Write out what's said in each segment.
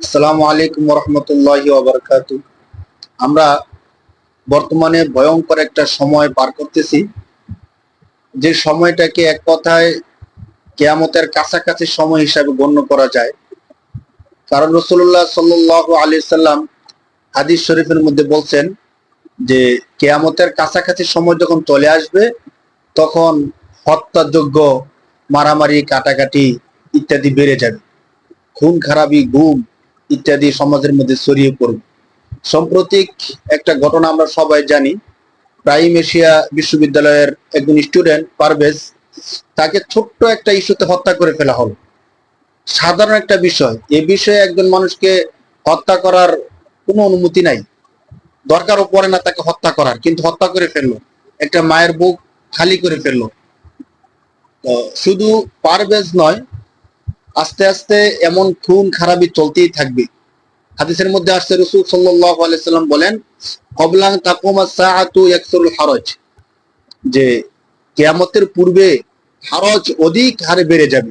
আসসালামু আলাইকুম রহমতুল্লাহ ওবরকাত। আমরা বর্তমানে ভয়ঙ্কর একটা সময় পার করতেছি। যে সময়টাকে এক কথায় কেয়ামতের কাছাকাছি সময় হিসাবে গণ্য করা যায়। কারণ রসুল্লাহ সাল্লাহ আলি সাল্লাম হাদিস শরীফের মধ্যে বলছেন যে, কেয়ামতের কাছাকাছি সময় যখন চলে আসবে, তখন হত্যাযোগ্য মারামারি, কাটাকাটি ইত্যাদি বেড়ে যাবে। খুন, খারাপি, গুম ইত্যাদি সমাজের মধ্যে ছড়িয়ে পড়বে সাম্প্রতিক একটা ঘটনা আমরা সবাই জানি। প্রাইম এশিয়া বিশ্ববিদ্যালয়ের একজন স্টুডেন্ট, পারভেজ, তাকে ছোট্ট একটা ইস্যুতে হত্যা করে ফেলা হলো। সাধারণ একটা বিষয়, এ বিষয়ে একজন মানুষকে হত্যা করার কোনো অনুমতি নাই। দরকারও পড়ে না তাকে হত্যা করার, কিন্তু হত্যা করে ফেলল। একটা মায়ের বুক খালি করে ফেলল। শুধু পারভেজ নয় আস্তে আস্তে এমন খুন খারাপি চলতেই থাকবে। হাদিসের মধ্যে আসছে, রসুল সাল্লাহ আলাইসাল্লাম বলেন কবলাং তাকুমা সাআতু ইয়াকসুরুল হারজ যে কেয়ামতের পূর্বে হারজ অধিক হারে বেড়ে যাবে।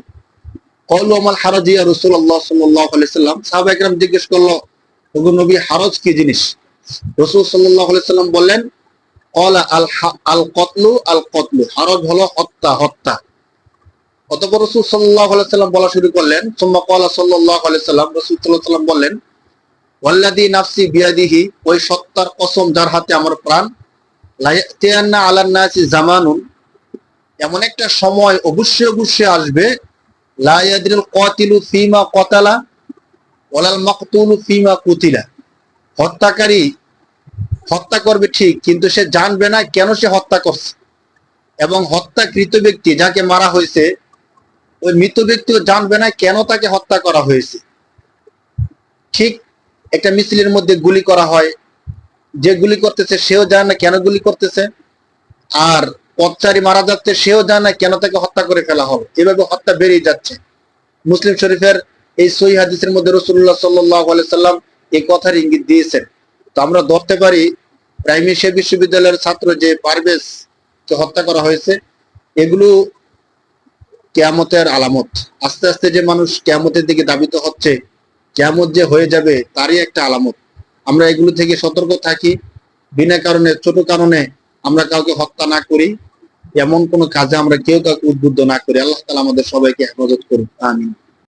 কল আমাল হারজ ইয়া রসুল্লাহ সাল্লাহ আলাইসাল্লাম সাহাবা একরাম জিজ্ঞেস করল নবী, হারজ কি জিনিস? রসুল সাল্লাহ আলাইসাল্লাম বললেন, কল আল আল কতলু আল কতলু হারজ হলো হত্যা হত্যা। অতপর রসুল সাল্লাহ সাল্লাম বলা শুরু করলেন, সোম্মা কলা সাল্লাহ সাল্লাম রসুল সাল্লাহ বললেন ওয়াল্লাদি নাফসি বিয়াদিহি ওই সত্তার কসম যার হাতে আমার প্রাণ লায়াতিয়ান্না আলান নাসি জামানুন এমন একটা সময় অবশ্যই অবশ্যই আসবে, লা ইয়াদরিল কাতিলু ফিমা কতালা ওয়ালাল মাকতুলু ফিমা কুতিলা হত্যাকারী হত্যা করবে ঠিক, কিন্তু সে জানবে না কেন সে হত্যা করছে, এবং হত্যাকৃত ব্যক্তি যাকে মারা হয়েছে ওই মৃত ব্যক্তিও জানবে না কেন তাকে হত্যা করা হয়েছে। ঠিক একটা মিছিলের মধ্যে গুলি করা হয়। যে গুলি করতেছে সেও জানে না কেন গুলি করতেছে। আর পথচারী মারা যাচ্ছে সেও জানে না কেন তাকে হত্যা করে ফেলা হবে। এভাবে হত্যা বেরিয়ে যাচ্ছে। মুসলিম শরীফের এই সহি হাদিসের মধ্যে রসুল্লাহ সাল্লাহ সাল্লাম এই কথার ইঙ্গিত দিয়েছেন। তো আমরা ধরতে পারি, প্রাইমারি বিশ্ববিদ্যালয়ের ছাত্র যে পারভেজ হত্যা করা হয়েছে, এগুলো কেয়ামতের আলামত। আস্তে আস্তে যে মানুষ কেয়ামতের দিকে দাবিত হচ্ছে, কেয়ামত যে হয়ে যাবে তারই একটা আলামত। আমরা এগুলো থেকে সতর্ক থাকি, বিনা কারণে, ছোট কারণে আমরা কাউকে হত্যা না করি, এমন কোনো কাজে আমরা কেউ কাউকে উদ্বুদ্ধ না করি। আল্লাহ তালা আমাদের সবাইকে হেফাজত করুন আমিন।